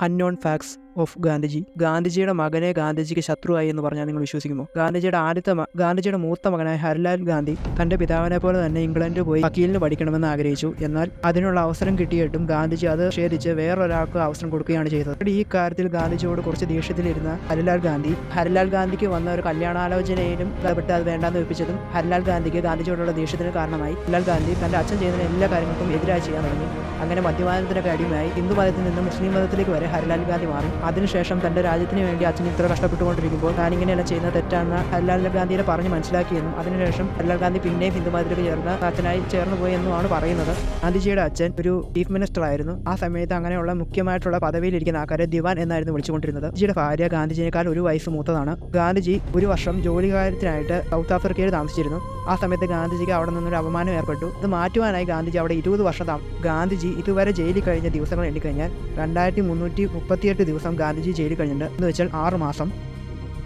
Unknown Facts. Of Gandhiji. ഗാന്ധിജിയുടെ മകനെ ഗാന്ധിജിക്ക് ശത്രുവായി എന്ന് പറഞ്ഞാൽ നിങ്ങൾ വിശ്വസിക്കുമോ ഗാന്ധിജിയുടെ ആദ്യത്തെ ഗാന്ധിജിയുടെ മൂത്ത മകനായ ഹരിലാൽ ഗാന്ധി തന്റെ പിതാവിനെ പോലെ തന്നെ ഇംഗ്ലണ്ടിൽ പോയി വക്കീലിന് പഠിക്കണമെന്ന് ആഗ്രഹിച്ചു. എന്നാൽ അതിനുള്ള അവസരം കിട്ടിയിട്ടും ഗാന്ധിജി അത് നിഷേധിച്ച് വേറൊരാൾക്ക് അവസരം കൊടുക്കുകയാണ് ചെയ്തത്. ഈ കാര്യത്തിൽ ഗാന്ധിജിയോട് കുറച്ച് ദേഷ്യത്തിലിരുന്ന ഹരിലാൽ ഗാന്ധി ഹരിലാൽ ഗാന്ധിക്ക് വന്ന ഒരു കല്യാണാലോചനയിലും ഇടപെട്ട് അത് വേണ്ടാന്ന് വെപ്പിച്ചതും ഹരിലാൽ ഗാന്ധിക്ക് ഗാന്ധിജിയോടുള്ള ദേഷ്യത്തിന് കാരണമായി. ഹരിലാൽ ഗാന്ധി തന്റെ അച്ഛൻ ചെയ്യുന്ന എല്ലാ കാര്യങ്ങൾക്കും എതിരായി ചെയ്യാൻ തുടങ്ങി. അങ്ങനെ മദ്യപാനത്തിനൊക്കെ അടിമയായി. ഹിന്ദു മതത്തിൽ നിന്ന് മുസ്ലിം മതത്തിലേക്ക് വരെ ഹരിലാൽ ഗാന്ധി മാറി. അതിനുശേഷം തന്റെ രാജ്യത്തിന് വേണ്ടി അച്ഛൻ ഇത്ര കഷ്ടപ്പെട്ടുകൊണ്ടിരിക്കുമ്പോൾ താൻ ഇങ്ങനെയെല്ലാം ചെയ്യുന്നത് തെറ്റാണെന്ന് ഹരിലാൽ ഗാന്ധിയെ പറഞ്ഞ് മനസ്സിലാക്കിയെന്നും അതിനുശേഷം ഹരിലാൽ ഗാന്ധി പിന്നെയും ഹിന്ദു മതത്തിലേക്ക് ചേർന്ന് അച്ഛനായി ചേർന്നു പോയി എന്നുമാണ് പറയുന്നത്. ഗാന്ധിജിയുടെ അച്ഛൻ ഒരു ചീഫ് മിനിസ്റ്റർ ആയിരുന്നു. ആ സമയത്ത് അങ്ങനെയുള്ള മുഖ്യമായിട്ടുള്ള പദവിയിലിരിക്കുന്ന ആൾക്കാരെ ദിവാൻ എന്നായിരുന്നു വിളിച്ചുകൊണ്ടിരുന്നത്. ഗാന്ധിജിയുടെ ഭാര്യ ഗാന്ധിജിയേക്കാൾ ഒരു വയസ്സ് മൂത്തതാണ്. ഗാന്ധിജി ഒരു വർഷം ജോലി കാര്യത്തിനായിട്ട് സൗത്ത് ആഫ്രിക്കയിൽ താമസിച്ചിരുന്നു. ആ സമയത്ത് ഗാന്ധിജിക്ക് അവിടെ നിന്നൊരു അപമാനം ഏർപ്പെട്ടു. ഇത് മാറ്റുവാനായി ഗാന്ധിജി അവിടെ ഇരുപത് വർഷം ഗാന്ധിജി ഇതുവരെ ജയിലിൽ കഴിഞ്ഞ ദിവസങ്ങൾ എണ്ണിക്കഴിഞ്ഞാൽ രണ്ടായിരത്തി മുന്നൂറ്റി മുപ്പത്തിയെട്ട് ദിവസം ഗാന്ധിജി ജയിലിൽ കഴിഞ്ഞിട്ടുണ്ട്. എന്ന് വെച്ചാൽ ആറ് മാസം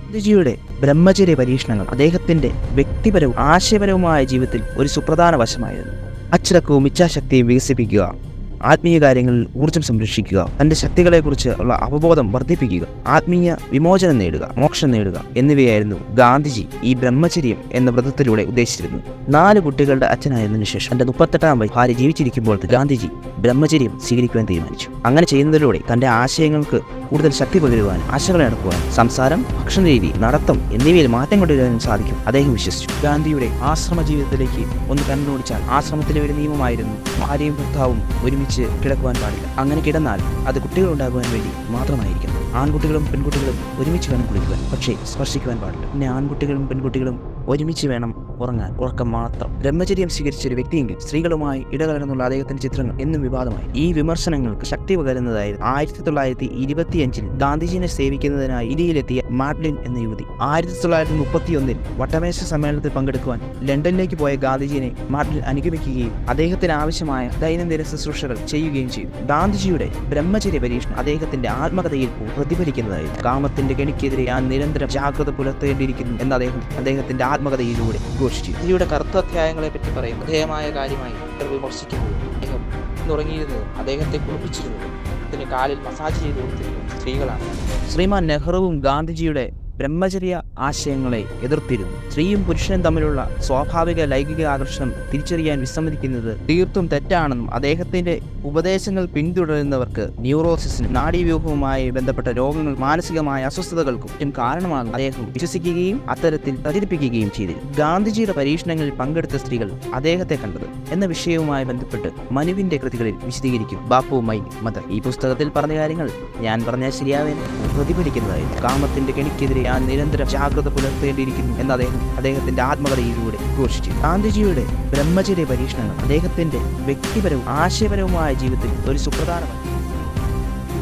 ഗാന്ധിജിയുടെ ബ്രഹ്മചര്യ പരീക്ഷണങ്ങൾ അദ്ദേഹത്തിന്റെ വ്യക്തിപരവും ആശയപരവുമായ ജീവിതത്തിൽ ഒരു സുപ്രധാന വശമായിരുന്നു. അച്ചടക്കവും ഇച്ഛാശക്തിയും വികസിപ്പിക്കുക. ആത്മീയ കാര്യങ്ങളിൽ ഊർജം സംരക്ഷിക്കുക. തന്റെ ശക്തികളെക്കുറിച്ച് ഉള്ള അവബോധം വർദ്ധിപ്പിക്കുക. ആത്മീയ വിമോചനം നേടുക മോക്ഷം നേടുക എന്നിവയായിരുന്നു ഗാന്ധിജി ഈ ബ്രഹ്മചര്യം എന്ന വ്രതത്തിലൂടെ ഉദ്ദേശിച്ചിരുന്നത്. നാല് കുട്ടികളുടെ അച്ഛനായതിനു ശേഷം തന്റെ മുപ്പത്തെട്ടാം വയസ്സ് ഭാര്യ ജീവിച്ചിരിക്കുമ്പോൾ ഗാന്ധിജി ബ്രഹ്മചര്യം സ്വീകരിക്കുവാൻ തീരുമാനിച്ചു. അങ്ങനെ ചെയ്യുന്നതിലൂടെ തന്റെ ആശയങ്ങൾക്ക് കൂടുതൽ ശക്തി പകരുവാനും ആശകളെ നടക്കുവാനും സംസാരം ഭക്ഷണ രീതി നടത്തം എന്നിവയിൽ മാറ്റം കൊണ്ടുവരാനും സാധിക്കും അദ്ദേഹം വിശ്വസിച്ചു. ഗാന്ധിയുടെ ആശ്രമ ജീവിതത്തിലേക്ക് ഒന്ന് കണ്ണോടിച്ചാൽ ആശ്രമത്തിലെ ഒരു നിയമമായിരുന്നു ഭാര്യയും ഭർത്താവും ഒരുമിച്ച് കിടക്കുവാൻ പാടില്ല. അങ്ങനെ കിടന്നാൽ അത് കുട്ടികളുണ്ടാകുവാൻ വേണ്ടി മാത്രമായിരിക്കണം. ആൺകുട്ടികളും പെൺകുട്ടികളും ഒരുമിച്ച് വേണം കുളിക്കുവാൻ. പക്ഷേ സ്പർശിക്കുവാൻ പാടില്ല. പിന്നെ ആൺകുട്ടികളും പെൺകുട്ടികളും ഒരുമിച്ച് വേണം ഉറങ്ങാൻ. ഉറക്കം മാത്രം. ബ്രഹ്മചര്യം സ്വീകരിച്ച ഒരു വ്യക്തിയെങ്കിൽ സ്ത്രീകളുമായി ഇടകലർന്നുള്ള അദ്ദേഹത്തിന്റെ ചിത്രങ്ങൾ എന്നും വിവാദമായി. ഈ വിമർശനങ്ങൾക്ക് ശക്തി പകരുന്നതായിരുന്നു ആയിരത്തി തൊള്ളായിരത്തി ഇരുപത്തിയഞ്ചിൽ ഗാന്ധിജിനെ സേവിക്കുന്നതിനായി ഇന്ത്യയിലെത്തിയ മാഡ്ലിൻ എന്ന യുവതി. ആയിരത്തി തൊള്ളായിരത്തി മുപ്പത്തിയൊന്നിൽ വട്ടമേശ സമ്മേളനത്തിൽ പങ്കെടുക്കുവാൻ ലണ്ടനിലേക്ക് പോയ ഗാന്ധിജിനെ മാഡ്ലിൻ അനുഗമിക്കുകയും അദ്ദേഹത്തിന് ആവശ്യമായ ദൈനംദിന ശുശ്രൂഷകൾ ചെയ്യുകയും ചെയ്തു. ഗാന്ധിജിയുടെ ബ്രഹ്മചര്യ പരീക്ഷണം അദ്ദേഹത്തിന്റെ ആത്മകഥയിൽ പ്രതിഫലിക്കുന്നതായിരുന്നു കാമത്തിന്റെ കെണിക്കെതിരെ ഞാൻ നിരന്തരം ജാഗ്രത പുലർത്തേണ്ടിയിരിക്കുന്നു എന്ന് അദ്ദേഹം അദ്ദേഹത്തിന്റെ ആത്മകഥയിലൂടെ ഘോഷിച്ചു. ഇതിലൂടെ കറുത്ത അധ്യായങ്ങളെ പറ്റി പറയും. അദ്ദേഹമായ കാര്യമായി വിമർശിക്കുന്നു. വിമർശിക്കുന്നത് അദ്ദേഹം ഉറങ്ങിയിരുന്നത് അദ്ദേഹത്തെ കുളിപ്പിച്ചിരുന്നത് അതിന് കാലിൽ മസാജ് ചെയ്തു കൊടുത്തിരുന്നത് സ്ത്രീകളാണ്. ശ്രീമാൻ നെഹ്റുവും ഗാന്ധിജിയുടെ ബ്രഹ്മചര്യ ആശയങ്ങളെ എതിർത്തിരുന്നു. സ്ത്രീയും പുരുഷനും തമ്മിലുള്ള സ്വാഭാവിക ലൈംഗിക ആകർഷണം തിരിച്ചറിയാൻ വിസമ്മതിക്കുന്നത് തീർത്തും തെറ്റാണെന്നും അദ്ദേഹത്തിന്റെ ഉപദേശങ്ങൾ പിന്തുടരുന്നവർക്ക് ന്യൂറോസിസിനും നാഡീവ്യൂഹവുമായി ബന്ധപ്പെട്ട രോഗങ്ങൾ മാനസികമായ അസ്വസ്ഥതകൾക്കും കാരണമാകും അദ്ദേഹം വിശ്വസിക്കുകയും അത്തരത്തിൽ പ്രചരിപ്പിക്കുകയും ചെയ്തിരുന്നു. ഗാന്ധിജിയുടെ പരീക്ഷണങ്ങളിൽ പങ്കെടുത്ത സ്ത്രീകൾ അദ്ദേഹത്തെ കണ്ടത് എന്ന വിഷയവുമായി ബന്ധപ്പെട്ട് മനുവിന്റെ കൃതികളിൽ വിശദീകരിക്കും. Bapu my mother. ഈ പുസ്തകത്തിൽ പറഞ്ഞ കാര്യങ്ങൾ ഞാൻ പറഞ്ഞാൽ ശരിയാവേൻ പ്രതിഫലിക്കുന്നതായിരുന്നു കാമത്തിന്റെ കെണിക്കെതിരെ ഞാൻ നിരന്തരം ജാഗ്രത പുലർത്തേണ്ടിയിരിക്കുന്നു എന്ന് അദ്ദേഹം അദ്ദേഹത്തിന്റെ ആത്മകഥയിലൂടെ ഘോഷിച്ചു. ഗാന്ധിജിയുടെ ബ്രഹ്മചര്യ പരീക്ഷണങ്ങൾ അദ്ദേഹത്തിന്റെ വ്യക്തിപരവും ആശയപരവുമായ ജീവിതത്തിൽ ഒരു സുപ്രധാനമാണ്.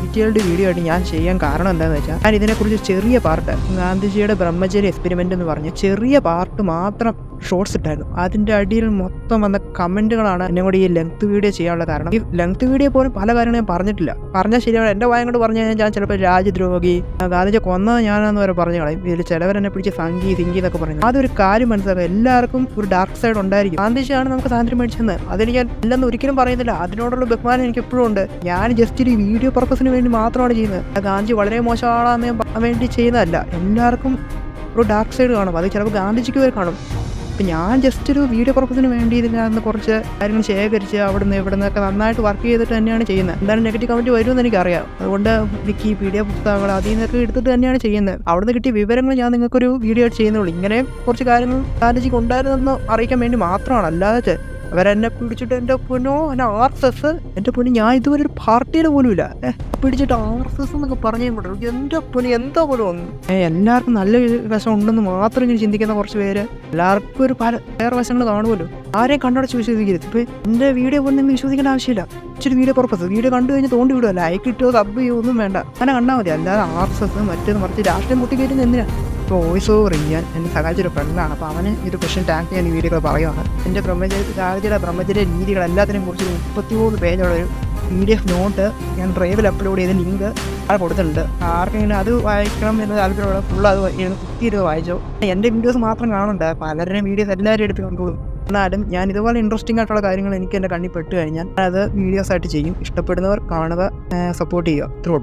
ഡീറ്റെയിൽഡ് വീഡിയോ ആയിട്ട് ഞാൻ ചെയ്യാൻ കാരണം എന്താണെന്ന് വെച്ചാൽ ഞാൻ ഇതിനെക്കുറിച്ച് ചെറിയ പാർട്ട് ഗാന്ധിജിയുടെ ബ്രഹ്മചര്യ എക്സ്പെരിമെന്റ് എന്ന് പറഞ്ഞ് ചെറിയ പാർട്ട് മാത്രം ഷോർട്സ് ഇട്ടായിരുന്നു. അതിന്റെ അടിയിൽ മൊത്തം വന്ന കമന്റുകളാണ് എന്നെ കൂടി ഈ ലെങ്ത് വീഡിയോ ചെയ്യാനുള്ള കാരണം. ഈ ലെങ്ത് വീഡിയോ പോലും പല കാര്യങ്ങളും ഞാൻ പറഞ്ഞിട്ടില്ല. പറഞ്ഞാൽ ശരിയാണ് എന്റെ വായം കൊണ്ട് പറഞ്ഞു കഴിഞ്ഞാൽ ഞാൻ ചിലപ്പോൾ രാജ്യദ്രോഹി ഗാന്ധിജി കൊന്നത് ഞാനെന്ന് വരെ പറഞ്ഞു കളയും. ഇതിൽ ചിലവരെന്നെ പിടിച്ച് സംഗി സിംഗി എന്നൊക്കെ പറഞ്ഞു. അതൊരു കാര്യം മനസ്സിലാക്കുക. എല്ലാവർക്കും ഒരു ഡാർക്ക് സൈഡ് ഉണ്ടായിരിക്കും. ഗാന്ധിജിയാണ് നമുക്ക് സ്വാതന്ത്ര്യം മേടിച്ചത് അതിന് ഞാൻ ഇല്ലെന്ന് ഒരിക്കലും പറയുന്നില്ല. അതിനോടുള്ള ബഹുമാനം എനിക്ക് എപ്പോഴും ഉണ്ട്. ഞാൻ ജസ്റ്റ് ഒരു വീഡിയോ പർപ്പസിന് വേണ്ടി മാത്രമാണ് ചെയ്യുന്നത്. ഗാന്ധി വളരെ മോശമാണെന്ന് വേണ്ടി ചെയ്യുന്നതല്ല. എല്ലാവർക്കും ഒരു ഡാർക്ക് സൈഡ് കാണും. അത് ചിലപ്പോൾ ഗാന്ധിജിക്ക് വരെ കാണും. അപ്പം ഞാൻ ജസ്റ്റ് ഒരു വീഡിയോ പർപ്പസിന് വേണ്ടി ഇതിനകത്ത് കുറച്ച് കാര്യങ്ങൾ ശേഖരിച്ച് അവിടെ നിന്ന് ഇവിടെ നിന്നൊക്കെ നന്നായിട്ട് വർക്ക് ചെയ്തിട്ട് തന്നെയാണ് ചെയ്യുന്നത്. എന്തായാലും നെഗറ്റീവ് കമന്റ് വരുമെന്ന് എനിക്കറിയാം. അതുകൊണ്ട് വിക്കി പി പുസ്തകങ്ങൾ അതിൽ നിന്നൊക്കെ എടുത്തിട്ട് തന്നെയാണ് ചെയ്യുന്നത്. അവിടെ നിന്ന് കിട്ടിയ വിവരങ്ങൾ ഞാൻ നിങ്ങൾക്കൊരു വീഡിയോ ചെയ്യുന്നുള്ളൂ. ഇങ്ങനെ കുറച്ച് കാര്യങ്ങൾ ഗാന്ധിജിക്ക് ഉണ്ടായിരുന്നെന്ന് അറിയിക്കാൻ വേണ്ടി മാത്രമാണ്. അല്ലാതെ അവരെന്നെ പിടിച്ചിട്ട് എന്റെ പൊന്നോ എന്നെ ആർ എസ് എസ് എന്റെ പൊന്നു ഞാൻ ഇതുവരെ ഒരു പാർട്ടിയിൽ പോലും ഇല്ല. പിടിച്ചിട്ട് ആർ എസ് എസ് എന്നൊക്കെ പറഞ്ഞു കൊണ്ടു എന്റെ പൊന്നു എന്താ പോലും വന്നു? എല്ലാവർക്കും നല്ല വശം ഉണ്ടെന്ന് മാത്രം ഇങ്ങനെ ചിന്തിക്കുന്ന കുറച്ച് പേര്. എല്ലാവർക്കും ഒരു പല വേറെ വശങ്ങൾ കാണുമല്ലോ. ആരെയും കണ്ടടച്ച് വിശ്വസിക്കരുത്. ഇപ്പം എന്റെ വീഡിയോ പോലും നിങ്ങൾ വിശ്വസിക്കേണ്ട ആവശ്യമില്ല. ഇച്ചിരി വീഡിയോ പർപ്പസ് വീഡിയോ കണ്ടു കഴിഞ്ഞാൽ തോണ്ടി വിടുക ലൈക്ക് ഇട്ടോ സബ് ചെയ്യോ ഒന്നും വേണ്ട. അങ്ങനെ കണ്ടാൽ മതി. അല്ലാതെ ആർ എസ് എസ് മറ്റേത് മറിച്ച് രാഷ്ട്രീയം മുട്ടിക്കയറ്റുന്ന എന്തിനാ? ഇപ്പോൾ വോയിസ് ഓവർ ചെയ്യാൻ എന്നെ സഹായിച്ചൊരു ഫ്രണ്ടാണ് അപ്പോൾ അവന് ഇത് ക്വസ്റ്റ്യൻ ടാങ്ക് ചെയ്യാൻ ഈ വീഡിയോകൾ പറയുവാണ്. എന്റെ ബ്രഹ്മചര്യ ചാർജിയുടെ ബ്രഹ്മചര്യ രീതികൾ എല്ലാത്തിനെയും കുറിച്ച് മുപ്പത്തി മുപ്പത്തിമൂന്ന് പേജുള്ള ഒരു പി ഡി എഫ് നോട്ട് ഞാൻ ഡ്രൈവിൽ അപ്ലോഡ് ചെയ്ത ലിങ്ക് അവിടെ കൊടുത്തിട്ടുണ്ട്. ആർക്കെങ്കിലും അത് വായിക്കണം എന്ന് താല്പര്യമുള്ള ഫുൾ അത് കുത്തിയിട്ട് വായിച്ചോ. എന്റെ വീഡിയോസ് മാത്രം കാണണ്ട പലരുടെയും വീഡിയോസ് എല്ലാവരും എടുത്ത് കണ്ടോളും. എന്നാലും ഞാൻ ഇതുപോലെ ഇൻട്രസ്റ്റിംഗ് ആയിട്ടുള്ള കാര്യങ്ങൾ എനിക്ക് എന്റെ കണ്ണിൽ പെട്ട് കഴിഞ്ഞാൽ അത് വീഡിയോസ് ആയിട്ട് ചെയ്യും. ഇഷ്ടപ്പെടുന്നവർ കാണുക സപ്പോർട്ട് ചെയ്യുക. ത്രൂ